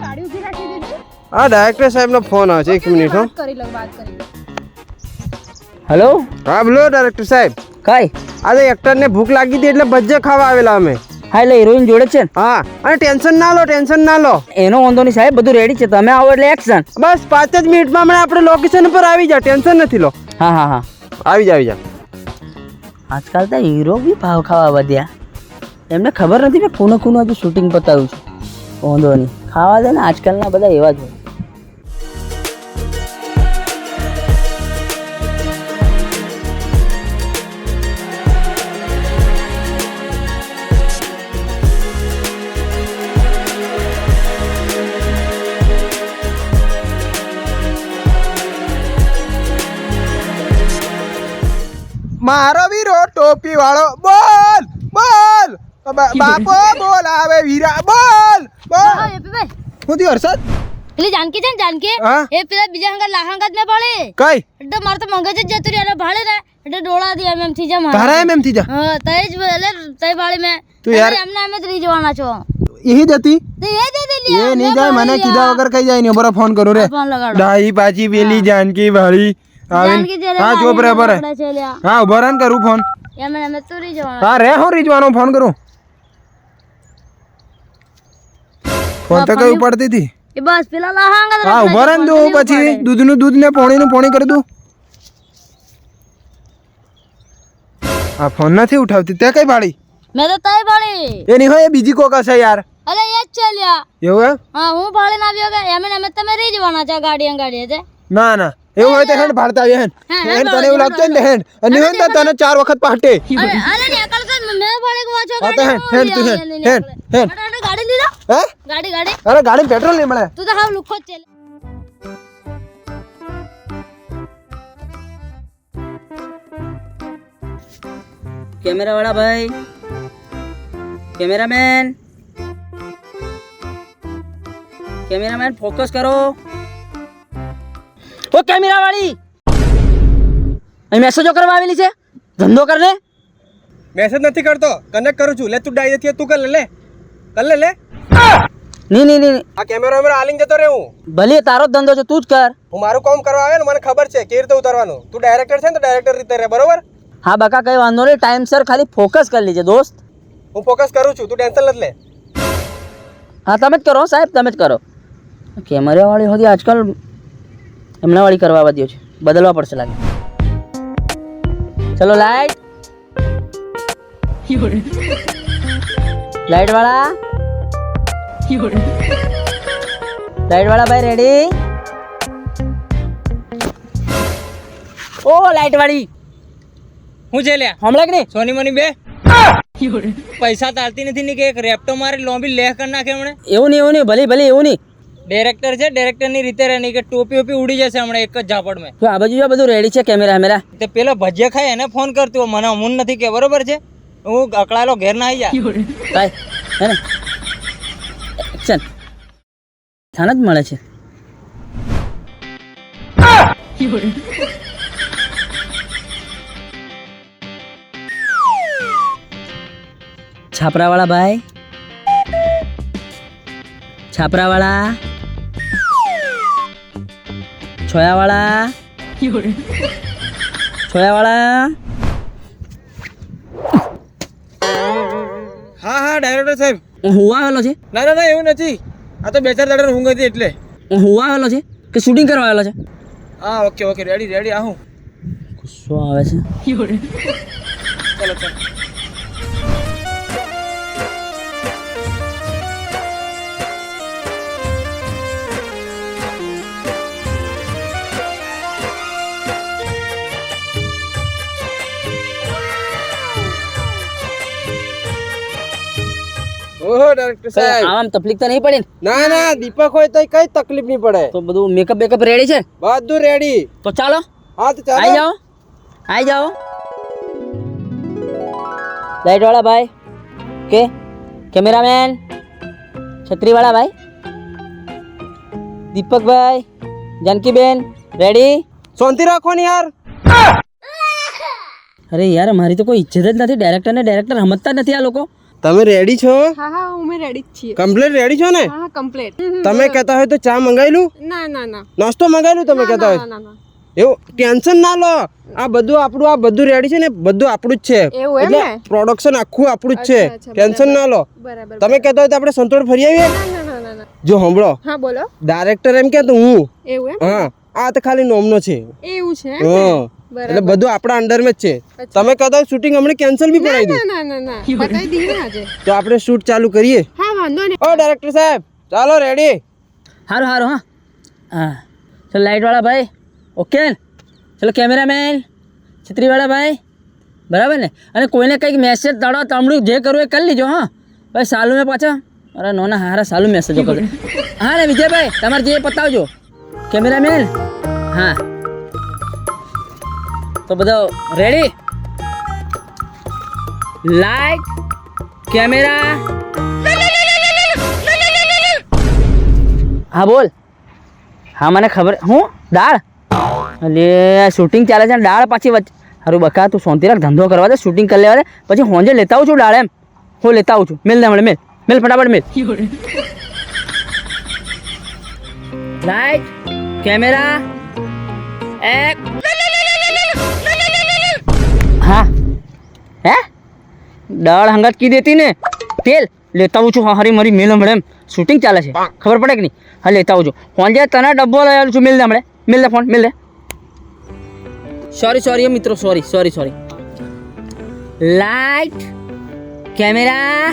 ગાડી ઊભી રાખી દીધી હા ડાયરેક્ટર સાહેબનો ફોન આવે છે એક મિનિટ હો. કરી લઉં વાત કરી લઉં. હા બોલો ડાયરેક્ટર સાહેબ. કઈ? આજે એક્ટરને ભૂખ લાગી હતી એટલે ભજ્જે ખાવા આવેલા અમે. હા એટલે હિરોઈન જોડે છે ને. હા અને ટેન્શન ના લો ટેન્શન ના લો. એનો વાંધો નહીં સાહેબ બધું રેડી છે. તમે આવો એટલે એક્શન બસ પાંચ જ મિનિટમાં હમણાં આપણે લોકેશન પર આવી જા ટેન્શન નથી લો. હા હા હા. આવી જા આવી જા આજકાલ તો હીરો બી ભાવ ખાવા વધ્યા. એમને ખબર નથી કે કોને કોનું હજુ શૂટિંગ પતાવ્યું છે. વાંધો નહીં. ખાવા દે ને આજકાલના બધા એવા જ હોય. મારો વીરો ટોપી વાળો બોલ. બોલ બાપો બોલ આવે વીરા બોલ બોલ. હા, થયું હર્ષદ? પેલી જાનકી છે ને જાનકી? એ પેલા બીજા હંગાત લાખ હંગાત મેં પડે. કઈ? એટલે મારે તો મગજ જ જતું રહ્યું ભાડે ને એટલે ડોળા દી એમ એમ થી જા તારા એમ એમ થી જા? હા તઈ જ એટલે તઈ ભાડે મેં. તું યાર- એમને એમ જ રહી જવાના છો. એ જતી એ દે દે લ્યા, એ નહીં જાય મને કીધા વગર કઈ જાય નહીં. બરો ફોન કરું રે. ફોન લગાડો. ડાઈ પાછી પેલી જાનકી જ્યારે હા જો ચોપ બરે પકડે છે લ્યા. હા ઊભા રહે કરું ફોન હા રે હું રીજવાનો ફોન કરું. ફોન તો કઈ ઉપાડતી હતી? એ બસ પેલા લાખ હા ઊભા રહે દો પછી દૂધનું દૂધ ને પોણીનું પોણી કરી દઉં. આ ફોન નથી ઉઠાવતી. તે કઈ પાડી મેં તો તઈ ભાડે એ નહીં હોય એ બીજી કોક હશે યાર. અરે એ જ છે લ્યા. એવું હા હું ભાડે ના આવ્યો કે એમ એમ તમે રહી જવાના છો ગાડી ગાડી છે ના ના. એવું હોય તો હેન્ડ ભાડતા આવી હેન્ડ હા, હેન્ડ હેન્ડ તને એવું લાગતું હોય ને હેન્ડ અને નહીં હોય ને તો તને ચાર વખત પાટે અરે અરે ને અકલ કર મેં ભાડે કો છો હા તો હેન્ડ હેન્ડ તું હેન્ડ હેન્ડ હેન્ડ ગાડી લીધો? હે? ગાડી ગાડી. અરે ગાડી પેટ્રોલ નહીં મળે. તું તો હાવ લુખો જ છે. કેમેરા વાળા ભાઈ. કેમેરામેન. કેમેરામેન ફોકસ કરો. ઓ કેમેરા વાળી અહીં મેસેજો કરવા આવેલી છે? ધંધો કર લે મેસેજ નથી કરતો. કનેક્ટ કરું છું. લે તું ડાઈ જતી તું કર લે લે. કર લે લે. નહીં નહીં નહીં આ કેમેરા વેમેરા આલીને જતો રે હું ભલે તારો જ ધંધો છે તું જ કર. હું મારું કામ કરવા આવે ને મને ખબર છે કેવી રીતે ઉતારવાનું. તું ડાયરેક્ટર છે ને તો ડાયરેક્ટર રીતે રહે બરોબર? હા બકા કઈ વાંધો નહીં. ટાઈમસર ખાલી ફોકસ કરી લેજે દોસ્ત. હું ફોકસ કરું છું. તું ટેન્શન નથી લે. હા તમે જ કરો સાહેબ તમે જ કરો. કેમેરા વાળી હોતી આજકાલ એમના વાળી કરવા વધ્યો છે. બદલવા પડશે લાગે. ચલો લાઈટ. લાઈટ વાળા લાઈટ વાળા ભાઈ રેડી ઓ લાઈટ વાળી હું છે લ્યા? હમણાં કે નહીં? સોની મની બે? પૈસા તાલતી નથી ને કે એક રેપટો મારે લોબી લેહ કરી નાખે હમણે? એવું નહીં એવું નહીં ભલે ભલે એવું નહીં. ડાયરેક્ટર છે ડાયરેક્ટરની રીતે રહે નહીં કે ટોપી ઓપી ઉડી જશે હમણાં એક જ ઝાપડ મેં જો આ બાજુ જો બધું રેડી છે કેમેરા કેમેરા તે પેલો ભજીયા ખાય એને ફોન કરતો મને અમુન નથી કે બરોબર છે? હું અકળાયેલો ઘેર ના આવી જા હે ને? એક્શન થાન જ મળે છે. છાપરાવાળા ભાઈ? છાપરાવાળા? છોયાવાળા? છોયાવાળા? હા હા ડાયરેક્ટર સાહેબ. હું હુવા આવેલો છે? ના ના ના એવું નથી. આ તો બે ચાર દાડા ઊંઘ હતી એટલે. હું હુવા આવેલો છે કે શૂટિંગ કરવા આવેલો છે? હા ઓકે ઓકે રેડી રેડી આવું. ગુસ્સો આવે છે. ચલો ચલો. ડાયરેક્ટર સાહેબ? આમ તકલીફ તો નહીં પડી ના? ના દીપક હોય તો કઈ તકલીફ નહીં પડે. તો બધું મેકઅપ બેકઅપ રેડી છે? બધું રેડી તો ચાલો. હા તો આઈ આવી જાઓ. આવી જાઓ. લાઈટ વાળા ભાઈ. કે? કેમેરામેન? છત્રી વાળા ભાઈ. દીપકભાઈ જાનકીબેન. રેડી શાંતિ રાખો ને યાર. અરે યાર મારી તો કોઈ ઇજ્જત જ નથી. ડાયરેક્ટર ને ડાયરેક્ટર સમજતા નથી આ લોકો. તમે રેડી છો? હા હા અમે રેડી જ છીએ. કમ્પ્લીટ રેડી છો ને? હા કમ્પ્લીટ તમે કહેતા હોય તો ચા મંગાવેલું ના ના ના. નાસ્તો મંગાવેલું તમે કહેતા હોય? એવું? ટેન્શન ના લો. આ બધું આપણું આ બધું રેડી છે ને બધું આપણું જ છે. એટલે પ્રોડક્શન આખું આપણું જ છે. ટેન્શન ના લો. તમે કહેતા હોય તો આપણે સંતોળ ફરી આવીએ? જો સાંભળો. હા બોલો. ડાયરેક્ટર એમ કે તો હું. એવું હા. આ તો ખાલી નોમનો છે. એવું છે હા. એટલે બધું આપણા અંડરમાં જ છે. તમે કદાચ શૂટિંગ હમણાં કેન્સલ બી કરાવી દઉં ના ના ના ના. બતાવી દઈએ ને આજે. તો આપણે શૂટ ચાલુ કરીએ. હા વાંધો નહીં. ઓ ડાયરેક્ટર સાહેબ ચાલો રેડી સારું હારું હા. હા. ચલો લાઇટવાળા ભાઈ. ઓકે ચાલો ચલો કેમેરામેન છત્રીવાળા ભાઈ. બરાબર ને? અને કોઈને કંઈક મેસેજ તાળો તમડું જે કરવું એ કરી લીજો હા. ભાઈ સાલું મેં પાછા. અરે નોના હારા સાલું મેસેજો કરો હા ને વિજયભાઈ તમારે જે પતાવજો. કેમેરામેન હા. તો બધો રેડી લાઈટ કેમેરા હા, બોલ. હા, મને ખબર. હું? દાળ? એટલે શૂટિંગ ચાલે છે દાળ પાછી વચ્ચે સારું બકા, તું શાંતિ રાખ, ધંધો કરવા દે શૂટિંગ કરી લેવા દે. પછી હોંજે લેતા આવું છું દાળ એમ. હું લેતા આવું છું. મેલ ને મળે મેલ. મેલ ફટાફટ મેલ. લાઈટ કેમેરા એક દાળ હંગાત કી દેતી ને? તેલ? લેતા આવું છું હા હરી મરી મેલ હમણાં એમ. શૂટિંગ ચાલે છે. ખબર પડે કે નહીં? હા લેતા આવું છું ફોન જે તને ડબ્બો લઈ આવું છું મેલ દે હમણાં. મેલ દે ફોન મેલ દે. સોરી સોરી મિત્રો sorry sorry sorry light camera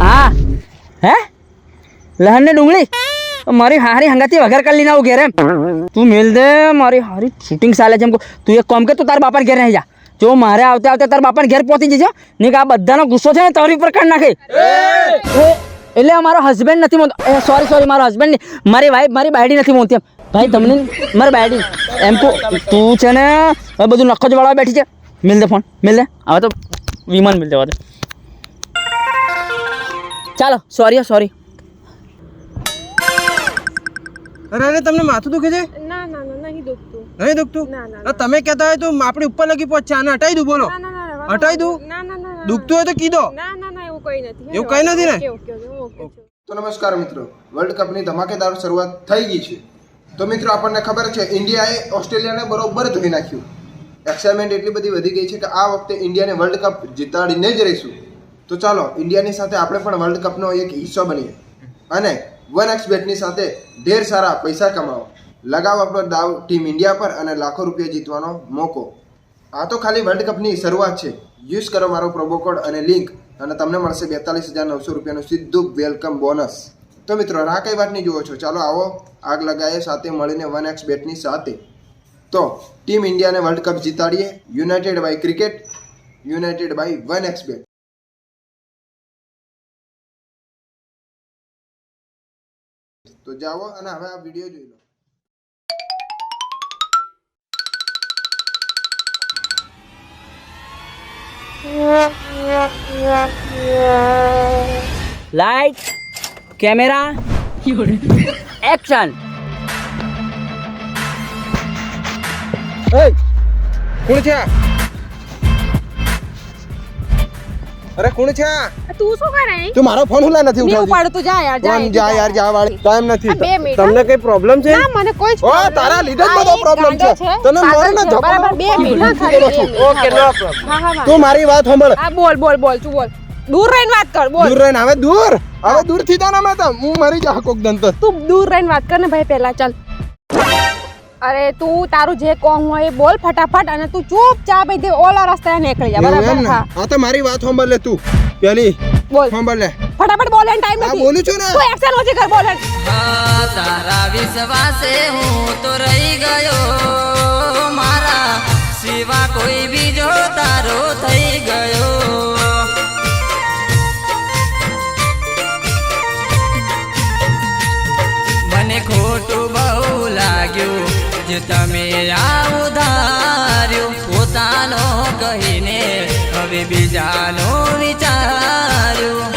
હા? હે? લહન ને ડુંગળી? મારી હારી હંગાતી વગર કરી લઈને આવું ઘેર એમ. તું મેલ દે મારી હારી શૂટિંગ ચાલે છે એમ. તું એક કામ કે તું તારા બાપાને ઘેર નહીં જા. જો મારે આવતા આવતા તારા બાપાને ઘેર પહોંચી જજો ને કે આ બધાનો ગુસ્સો છે ને તારી ઉપર કાઢ નાખે. એટલે અમારો મારો હસબન્ડ નથી મોનતો સોરી સોરી મારો હસબન્ડ નહીં. મારી વાઈફ મારી બાયડી નથી મોતી એમ. ભાઈ તમને મારી બાયડી. એમ તું તું છે ને હવે બધું નખો જ વાળવા બેઠી છે. મિલ દે ફોન મિલ દે. હવે તો વિમાન મિલ દેવા દે. ચાલો સોરી સોરી અરે અરે તમને માથું દુખે છે ના ના ના નહીં દુખતું નહીં દુખતું ના, ના, તમે કહેતા હોય તો આપણી ઉપર લગી પહોંચે આને હટાઈ દઉં બોલો ના ના ના ના હટાઈ દઉં ના ના ના દુખતું હોય તો કીધો ના ના ના એવું કઈ નથી એવું કંઈ નથી ને? ઓકે ઓકે છું. તો નમસ્કાર મિત્રો વર્લ્ડ કપની ધમાકેદાર શરૂઆત થઈ ગઈ છે તો મિત્રો આપણને ખબર છે ઇન્ડિયાએ ઓસ્ટ્રેલિયાને બરોબર ધોઈ નાખ્યું એક્સાઇટમેન્ટ એટલી બધી વધી ગઈ છે કે આ વખતે ઇન્ડિયાને વર્લ્ડ કપ જીતાડીને જ રહીશું તો ચાલો ઇન્ડિયાની સાથે આપણે પણ વર્લ્ડ કપનો એક હિસ્સો બનીએ અને વન એક્સ બેટની સાથે ઢેર સારા પૈસા કમાવો. લગાવ આપણો દાવ ટીમ ઇન્ડિયા પર અને લાખો રૂપિયા જીતવાનો મોકો. આ તો ખાલી વર્લ્ડ કપની શરૂઆત છે. યુઝ કરો મારો પ્રોમો કોડ અને લિંક અને તમને મળશે બેતાલીસ હજાર નવસો રૂપિયાનું સીધું વેલકમ બોનસ. તો મિત્રો આ કઈ વાતની જુઓ છો? ચાલો આવો. આગ લગાવીએ, સાથે મળીને વન એક્સ બેટની સાથે. તો, ટીમ ઇન્ડિયાને world cup જીતાડીએ. United by cricket, united by one X bet. તો જાઓ અને હવે આ વીડિયો જોઈ લો લાઈટ કેમેરા એક્શન એય, કોણ છે? અરે કોણ છે? તું શું કરે? તું મારો ફોન હુલા નથી ઉઠાવતી. ઉપાડ તું જા યાર જા જા યાર જા વાળ. ટાઈમ નથી. તમને કઈ પ્રોબ્લેમ છે? ના મને કોઈ ઓ તારા લીધે જ બધો પ્રોબ્લેમ છે. તને મારે ને ધક્કો બરાબર 2 મિનિટ. ઓકે નો પ્રોબ્લેમ હા હા હા. તું મારી વાત સાંભળ. હા બોલ બોલ બોલ તું બોલ. દૂર રહીને વાત કર બોલ. દૂર રહીને હવે દૂર. હવે દૂરથી જા ને મેં તો હું મરી જા કોક દંત તું. દૂર રહીને વાત કર ને ભાઈ પહેલા ચાલ. અરે તું તારું જે કોમ હોય એ બોલ ફટાફટ અને તું ચૂપચાપ અહીંથી ઓલા રસ્તે નીકળી જા બરાબર? હા તો મારી વાત સાંભળ લે તું. પેલી બોલ. સાંભળ લે. ફટાફટ બોલ ટાઈમ નથી. બોલું છું ને? તું એક્શન ઓછી કર બોલ તારા વિશ્વાસે હું તો રહી ગયો. મારા સિવા કોઈ બીજો તારો થઈ ગયો. મને ખોટું બહુ લાગ્યું જે તમે આ ઉધાર્યું. પોતાનો કહીને હવે બીજાનો વિચાર્યું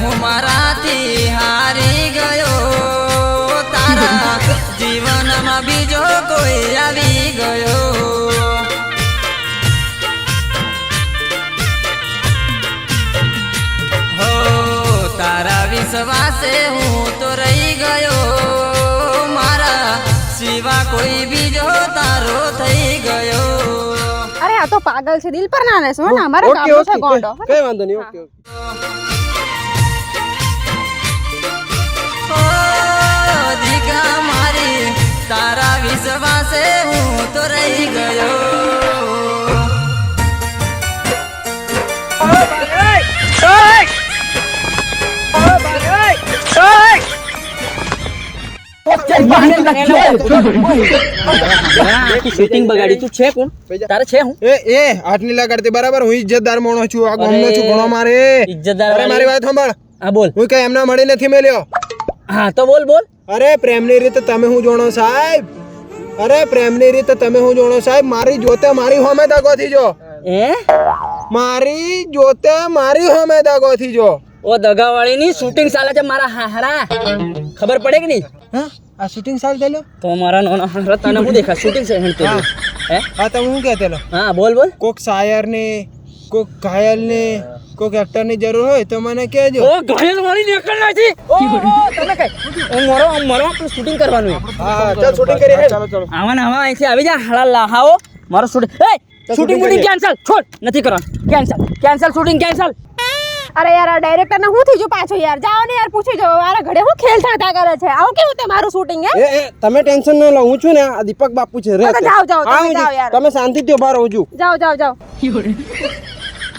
હું મારાથી હારી ગયો. તારા જીવનમાં બીજો કોઈ આવી ગયો. હો, તારા વિશ્વાસે હું તો રહી ગયો. મારા સિવા કોઈ બી તારો થઈ ગયો. અરે આ તો પાગલ છે. દિલ પર ના લેશો ને? અમારા કામ છે ગોંડો. કઈ વાંધો નહીં ઓકે ઓકે. દીકા મારી તારા વિશ્વાસે હું તો રહી શૂટિંગ બગાડી તું. છે કોણ? તારે છે હું? એ એ હાથની લગાડતી બરાબર? હું ઇજ્જતદાર માણો છું. આ ગામનો છું ઘણો મારે. ઇજ્જતદાર અરે મારી વાત સાંભળ. હા બોલ. હું કઈ એમના મળી નથી મેલ્યો. હા તો બોલ બોલ. અરે પ્રેમની રીતે તમે હું જોણો સાહેબ? અરે પ્રેમની રીતે તમે હું જોણો સાહેબ? મારી જોતે મારી હોમે દાગો થી જો. એ મારી જોતે મારી હોમે દગોથી જો. ઓ દગાવાળી ની શૂટિંગ ચાલે છે મારા હારા ખબર પડે કે નહીં? હા? આ શૂટિંગ સારું થયેલો? તો મારા નાના હારા તને હું દેખા શૂટિંગ છે હેણ તેલું. હે. હા? તમે શું કહેતેલો હા બોલ બોલ. કોક શાયર ને કોક ઘાયલ ને કોક એક્ટરની જરૂર હોય તો મને કહેજો. ઓ ઘાયલ વાળી નીકળ નથી ઓ તને કઈ? હું મરો હું મરો આપણે શૂટિંગ કરવાનું છે. હા ચાલ શૂટિંગ કરીએ. ચાલો ચાલો. આવા ને આવા અહીંથી આવી જા હાલા લાહાઓ. મારો શૂટિંગ એ શૂટિંગ shooting કેન્સલ છોડ નથી કરવાનું. કેન્સલ કેન્સલ શૂટિંગ કેન્સલ અરે યાર આ ડાયરેક્ટર ને હું થઈ જો પાછો યાર? જાઓ ને યાર પૂછી જો મારા ઘરે હું ખેલ થતા કરે છે? આવું કેવું તે મારું શૂટિંગ હે? એ એ તમે ટેન્શન ન લો હું છું ને આ દીપક બાપુ છે રે જાઓ, જાઓ, તમે જાઓ યાર. તમે શાંતિથી ઊભા રહો છું જાઓ જાઓ જાઓ.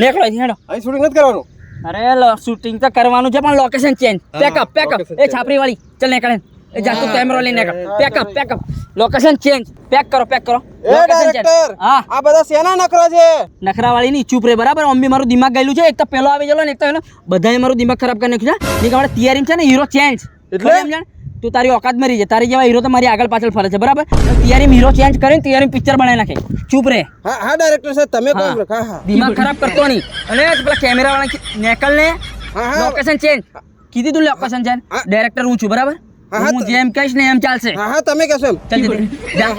નીકળો હેડો. અહીં શૂટિંગ નથી કરવાનું? અરે શૂટિંગ તો કરવાનું છે પણ location change pack up pack up એ છાપરી વાળી. ચલ નીકળે. જા તું કેમેરો લઈને pack up pack up location change pack કરો પેક કરો. એ ડાયરેક્ટર હા. આ બધા શેના નખરો છે? નખરા વાળી ની ચૂપ રે બરાબર? અમ્મી મારું દિમાગ ગયેલું છે એક તો પેલો આવી ગયેલો ને એક તો એનો. બધાએ મારું દિમાગ ખરાબ કરી નાખ્યું છે ની કમાડે તૈયારી છે ને હીરો ચેન્જ એટલે? એમ જાણ તું તારી ઓકાત મરી જાય. તારી જેવા હીરો તો મારી આગળ પાછળ ફરે છે બરાબર? તૈયારી હીરો ચેન્જ કરીને તૈયારી પિક્ચર બનાવી નાખે. ચૂપ રે. હા હા ડાયરેક્ટર સાહેબ તમે. કોણ હા હા. દિમાગ ખરાબ કરતો નહીં. અને પેલા કેમેરા વાળા નેકલ ને. લોકેશન ચેન્જ કીધી તું લોકેશન ચેન્જ ડાયરેક્ટર હું છું બરાબર? હું જેમ કહીશ ને એમ ચાલશે. હા હા તમે કહેશો એમ.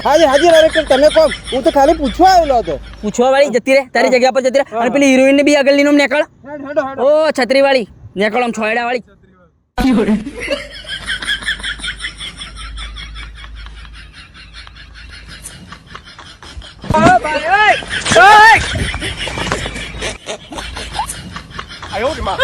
હાજી હાજી ડાયરેક્ટર તમે કહો. હું તો ખાલી પૂછવા આવેલો હતો. પૂછવા વાળી જતી રે તારી જગ્યા પર જતી રે અને પેલી હિરોઈન ને બી આગળ નીનો નીકળ. ઓ છત્રી વાળી નીકળ આમ છોયડા વાળી આયો રે માં.